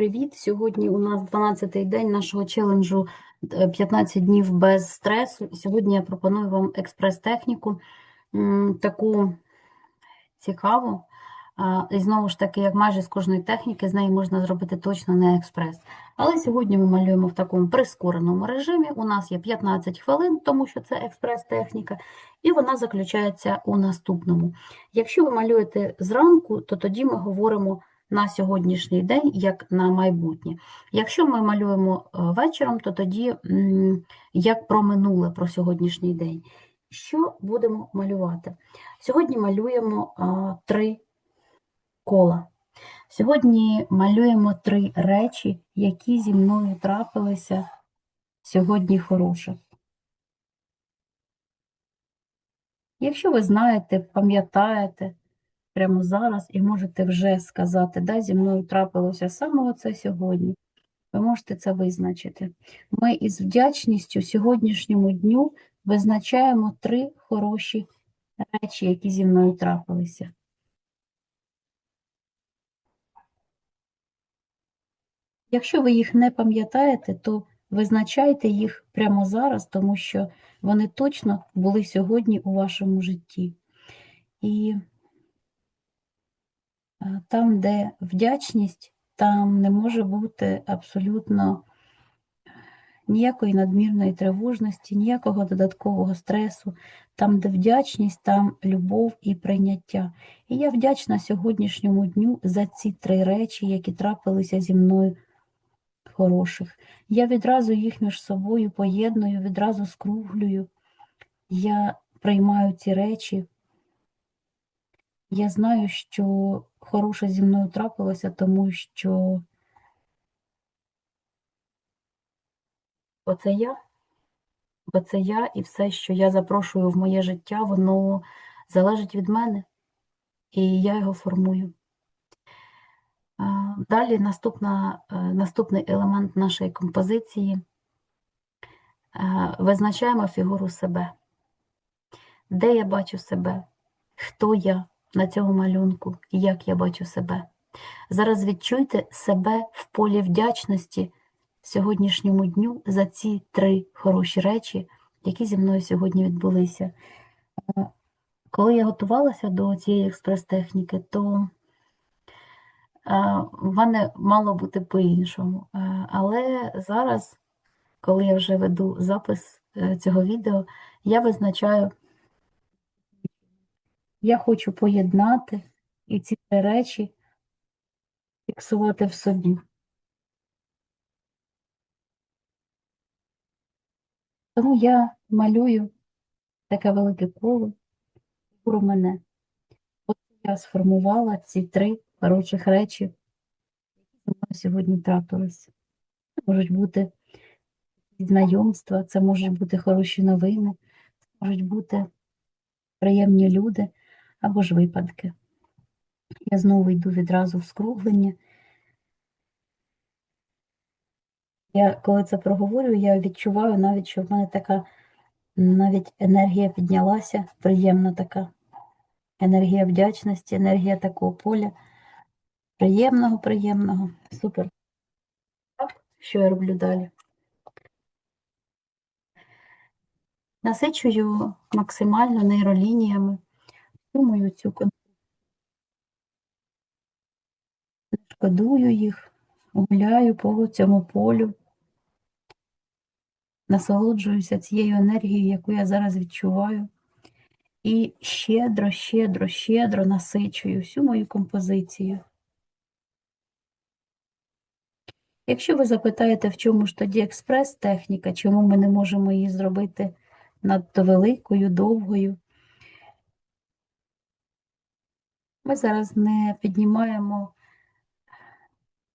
привіт! Сьогодні у нас 12-й день нашого челенджу е, 15 днів без стресу. Сьогодні я пропоную вам експрес-техніку, таку цікаву. І знову ж таки, як майже з кожної техніки, з неї можна зробити точно не експрес. Але сьогодні ми малюємо в такому прискореному режимі. У нас є 15 хвилин, тому що це експрес-техніка, і вона заключається у наступному. Якщо ви малюєте зранку, то тоді ми говоримо на сьогоднішній день, як на майбутнє. Якщо ми малюємо е, вечором, то тоді як про минуле, про сьогоднішній день. Що будемо малювати? Сьогодні малюємо а, три кола. Сьогодні малюємо три речі, які зі мною трапилися сьогодні хороших. Якщо ви знаєте, пам'ятаєте прямо зараз і можете вже сказати, да, зі мною трапилося саме оце сьогодні, ви можете це визначити. Ми із вдячністю сьогоднішньому дню визначаємо три хороші речі, які зі мною трапилися. Якщо ви їх не пам'ятаєте, то визначайте їх прямо зараз, тому що вони точно були сьогодні у вашому житті. І там, де вдячність, там не може бути абсолютно ніякої надмірної тривожності, ніякого додаткового стресу. Там, де вдячність, там любов і прийняття. І я вдячна сьогоднішньому дню за ці три речі, які трапилися зі мною хороших. Я відразу їх між собою поєдную, відразу скруглюю. Я приймаю ці речі. Я знаю, що хороше зі мною трапилося, тому що оце я, бо це я і все, що я запрошую в моє життя, воно залежить від мене, і я його формую. Далі наступна, е, наступний елемент нашої композиції. Е, Визначаємо фігуру себе. Де я бачу себе? Хто я на цьому малюнку як я бачу себе? Зараз відчуйте себе в полі вдячності сьогоднішньому дню за ці три хороші речі, які зі мною сьогодні відбулися. Е, Коли я готувалася до цієї експрес-техніки, то е, в мене мало бути по-іншому. Е, Але зараз, коли я вже веду запис цього відео, я визначаю, я хочу поєднати і ці речі фіксувати в собі. Тому я малюю таке велике коло про мене. От я сформувала ці три хороших речі, які зі мною сьогодні трапились. Це можуть бути знайомства, це можуть бути хороші новини, це можуть бути приємні люди або ж випадки. Я знову йду відразу в скруглення. Я коли це проговорюю, я відчуваю навіть, що в мене така навіть енергія піднялася, приємна така енергія вдячності, енергія такого поля. Приємного, приємного. Супер. Що я роблю далі? Насичую максимально нейролініями мою цю конструкцію. Шкодую їх, гуляю по цьому полю, насолоджуюся цією енергією, яку я зараз відчуваю. І щедро, щедро, щедро насичую всю мою композицію. Якщо ви запитаєте, в чому ж тоді експрес-техніка, чому ми не можемо її зробити надто великою, довгою, ми зараз не піднімаємо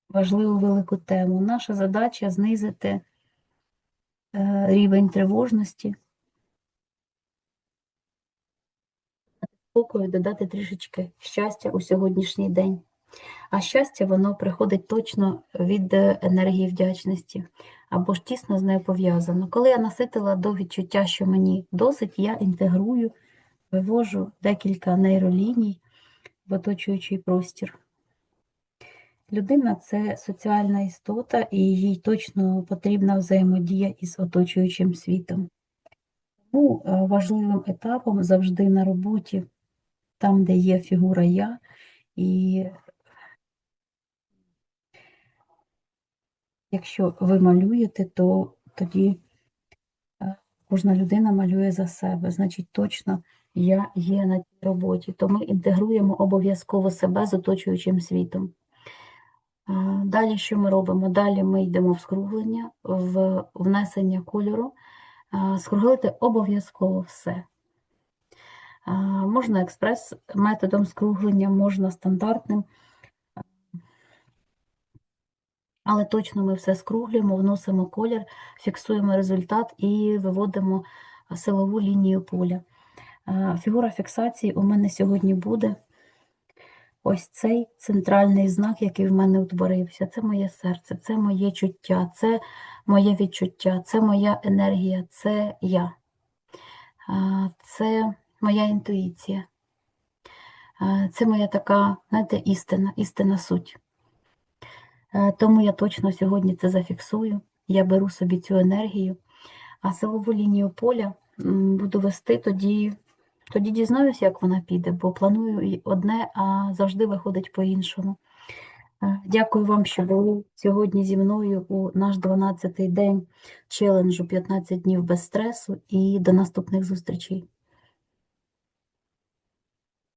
важливу велику тему. Наша задача знизити е, рівень тривожності, спокою, додати трішечки щастя у сьогоднішній день. А щастя, воно приходить точно від е, енергії вдячності, або ж тісно з нею пов'язано. Коли я наситила до відчуття, що мені досить, я інтегрую, вивожу декілька нейроліній в оточуючий простір. Людина це соціальна істота, і їй точно потрібна взаємодія із оточуючим світом. Тому е, важливим етапом завжди на роботі, там, де є фігура я, і якщо ви малюєте, то тоді е, кожна людина малює за себе. Значить, точно я є на тій роботі. То ми інтегруємо обов'язково себе з оточуючим світом. Далі що ми робимо? Далі ми йдемо в скруглення, в внесення кольору. Скруглити обов'язково все. Можна експрес методом скруглення, можна стандартним, але точно ми все скруглюємо, вносимо колір, фіксуємо результат і виводимо силову лінію поля. Фігура фіксації у мене сьогодні буде ось цей центральний знак, який в мене утворився. Це моє серце, це моє чуття, це моє відчуття, це моя енергія, це я. Це моя інтуїція. Це моя така, знаєте, істина, істина суть. Тому я точно сьогодні це зафіксую. Я беру собі цю енергію, а силову лінію поля буду вести тоді, тоді дізнаюся, як вона піде, бо планую одне, а завжди виходить по-іншому. Е, Дякую вам, що були сьогодні зі мною у наш 12-й день челенджу 15 днів без стресу і до наступних зустрічей.